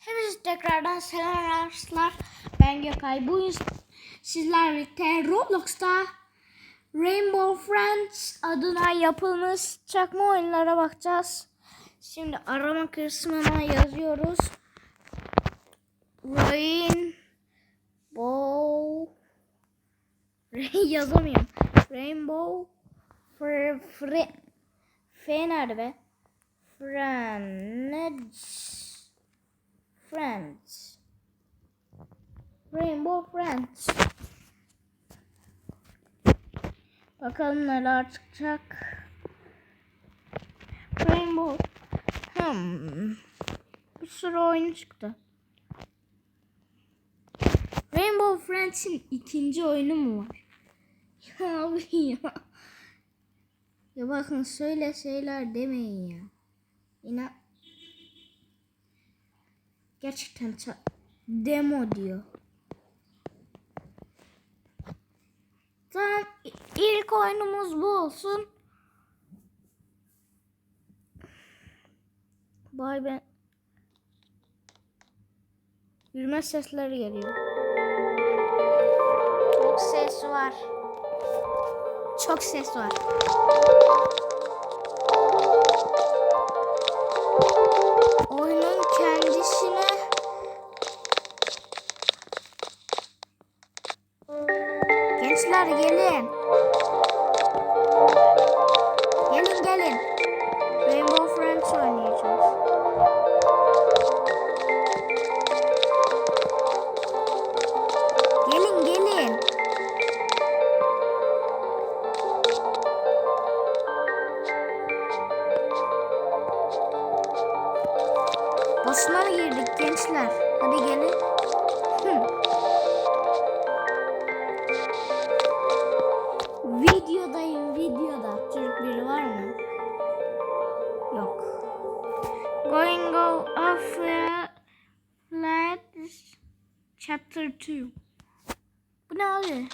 Hepinize tekrardan selam arkadaşlar. Ben Gökay. Bugün sizlerle birlikte Roblox'ta Rainbow Friends adına yapılmış çakma oyunlara bakacağız. Şimdi arama kısmına yazıyoruz. Rainbow yazamıyorum. Rainbow Fre Fre F nerede be? Friends Friends. Rainbow Friends. Bakalım neler çıkacak. Rainbow. Hmm. Bir sürü oyun çıktı. Rainbow Friends'in ikinci oyunu mu var? Ya abi ya. Ya bakın söyle şeyler demeyin ya. İnan. Gerçekten demo diyor. Tamam ilk oyunumuz bu olsun. Bay ben. Yürüme sesleri geliyor. Çok ses var. Çok ses var. Oyunun 2. Bu ne abi?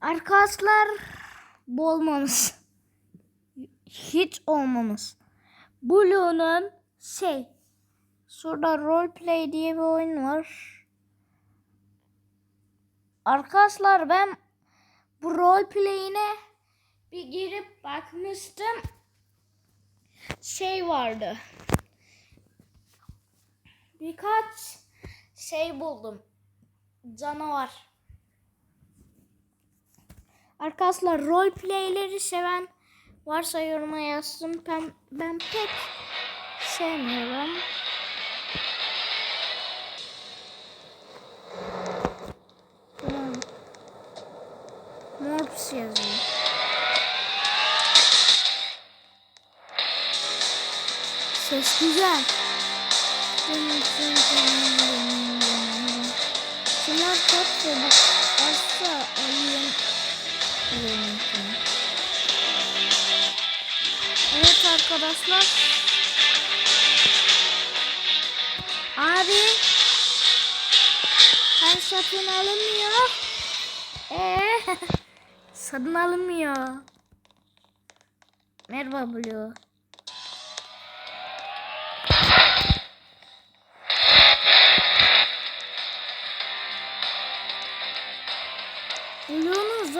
Arkadaşlar bu olmamız. Hiç olmamız. Blue'nun şey. Şurada roleplay diye bir oyun var. Arkadaşlar ben bu roleplay'ine bir girip bakmıştım. Şey vardı birkaç şey buldum. Canavar. Arkadaşlar roleplayleri seven varsa yoruma yazsın. Ben, ben pek sevmiyorum. Tamam. Morps yazıyor. Ses güzel. Şunlar çok çabuk. Asla kullanıyorsun. Evet arkadaşlar. Abi. Her satın alınmıyor. Ee, satın alınmıyor. Merhaba Blue.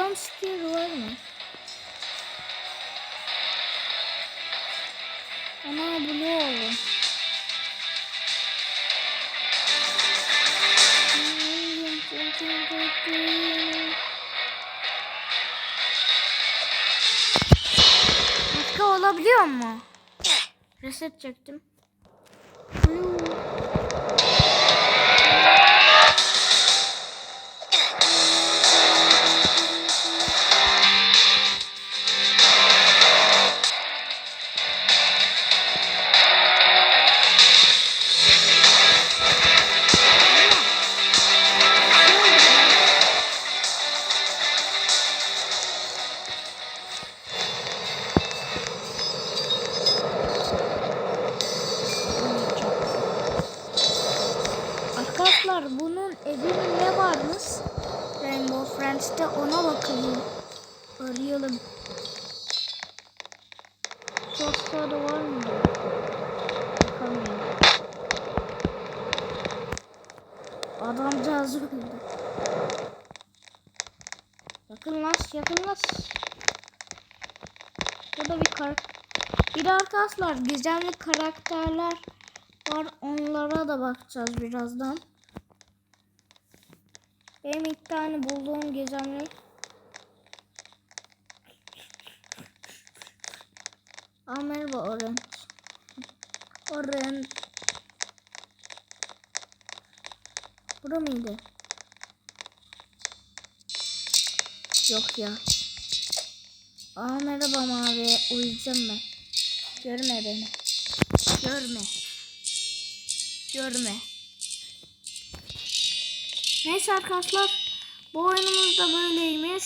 Jumpscare var mı? Ana Blue oğlum. Hmm. Başka olabiliyor mu? Reset çektim. Friends'te ona bakalım. Arayalım. Sosyal da var mı? Bakalım. Adamcağız öldü. Yakınlaş, yakınlaş. Burada bir kar. Bir arkadaşlar gizemli karakterler var. Onlara da bakacağız birazdan. Benim ilk tane bulduğum gizemli Aa merhaba Orange. Orange. Bura mıydı? Yok ya. Aa merhaba mavi. Uyuyacağım ben. Görme beni. Görme. Görme. Neyse arkadaşlar. Bu oyunumuz da böyleymiş.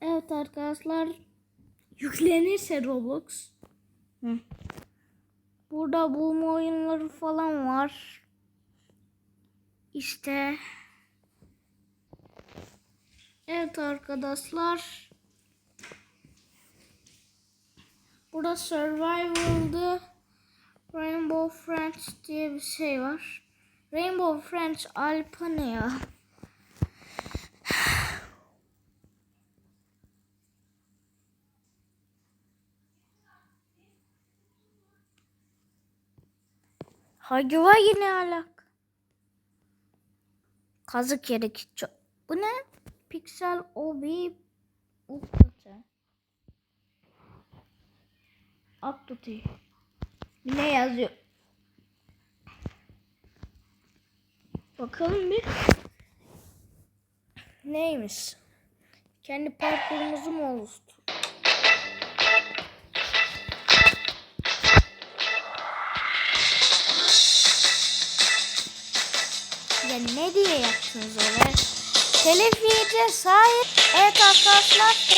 Evet arkadaşlar. Yüklenirse Roblox. Hı. Burada bulma oyunları falan var. İşte. Evet arkadaşlar. Burada Survival'dı. Rainbow Friends diye bir şey var. Rainbow Friends Alpa ne ya? Hagiva yine alak. Kazık yedik. Bu ne? Pixel OB Update. Update. Ne yazıyor? Bakalım bir. Neymiş? Kendi parkurumuzu mu oluştu? Ya ne diye yaptınız öyle? Telif yiyeceğiz. Hayır. Evet arkadaşlar.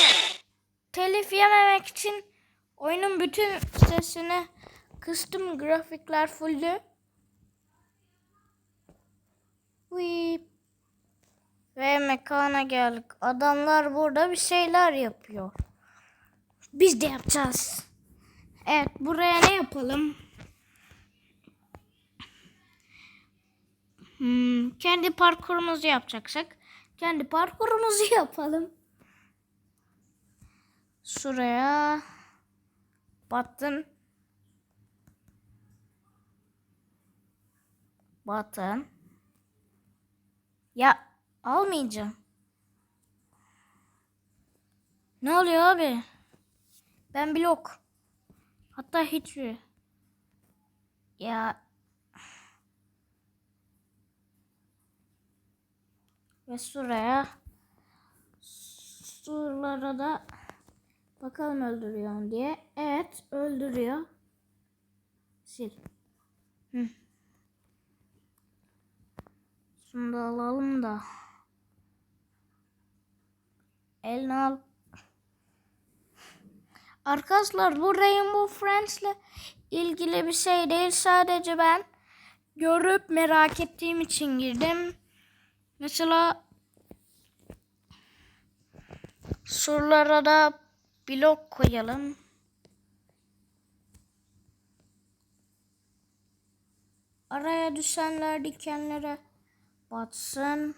Telif yememek için oyunun bütün sesini kıstım. Grafikler fulldü. Weep. Ve mekana geldik. Adamlar burada bir şeyler yapıyor. Biz de yapacağız. Evet buraya ne yapalım? Hmm, kendi parkurumuzu yapacaksak kendi parkurumuzu yapalım. Şuraya button button ya almayacağım. Ne oluyor abi? Ben blok. Hatta hiçbir. Ya ve şuraya surlara da bakalım öldürüyor mu diye. Evet öldürüyor. Sil. Hı. Şunu da alalım da. Eline al. Arkadaşlar bu Rainbow Friends'le ilgili bir şey değil. Sadece ben görüp merak ettiğim için girdim. Mesela surlara da blok koyalım. Araya düşenler dikenlere batsın.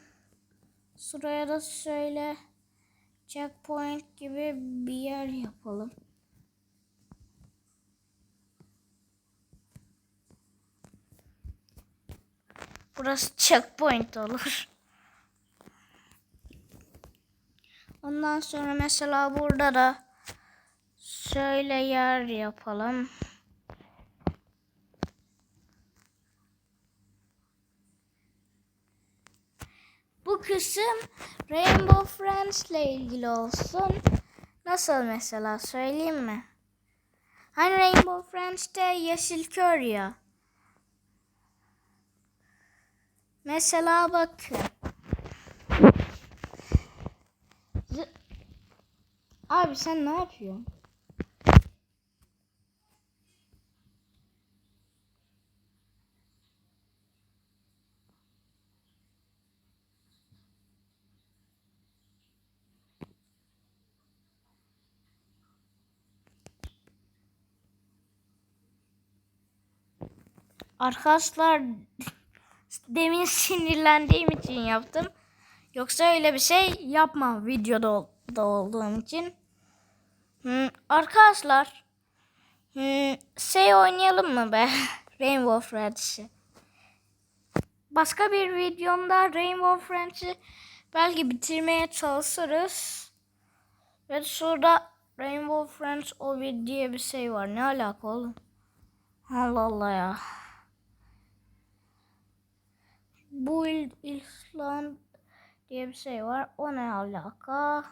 Şuraya da şöyle checkpoint gibi bir yer yapalım. burası checkpoint olur. Ondan sonra mesela burada da şöyle yer yapalım. Bu kısım Rainbow Friends ile ilgili olsun. Nasıl mesela söyleyeyim mi? Hani Rainbow Friends'te yeşil kör ya. Mesela bakın. Abi sen ne yapıyorsun? Arkadaşlar demin sinirlendiğim için yaptım. Yoksa öyle bir şey yapmam videoda ol- da olduğum için. Hmm, arkadaşlar hmm, şey oynayalım mı be? Rainbow Friends'i. Başka bir videomda Rainbow Friends'i belki bitirmeye çalışırız. Ve şurada Rainbow Friends Ovid diye bir şey var. Ne alaka oğlum? Allah Allah ya. Bu il, İslam diye bir şey var. O ne alaka?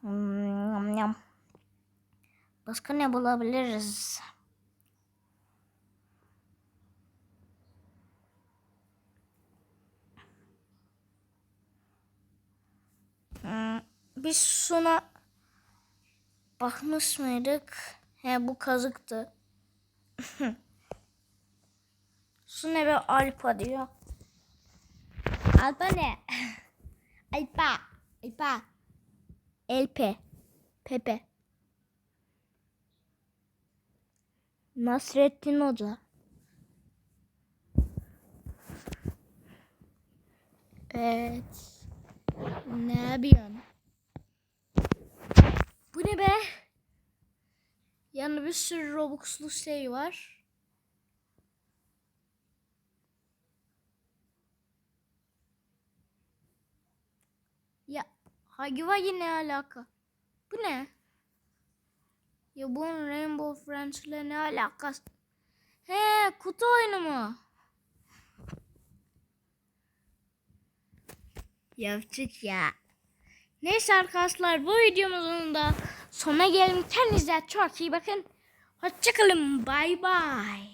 Hmm, yam. Başka ne bulabiliriz? Hmm, biz şuna bakmış mıydık? He bu kazıktı. Şu ne be Alpa diyor. Alpa ne? Alpa. Alpa. Elpe. Pepe. Nasrettin Hoca. Evet. Ne yapıyorsun? Bu ne be? Yanında bir sürü Robux'lu şey var. Ya Hagi ne alaka? Bu ne? Ya bunun Rainbow Friends ile ne alakası? He kutu oyunu mu? Yaptık ya. Neyse arkadaşlar bu videomuzun da sona gelin. Kendinize çok iyi bakın. Hoşçakalın. Bay bay.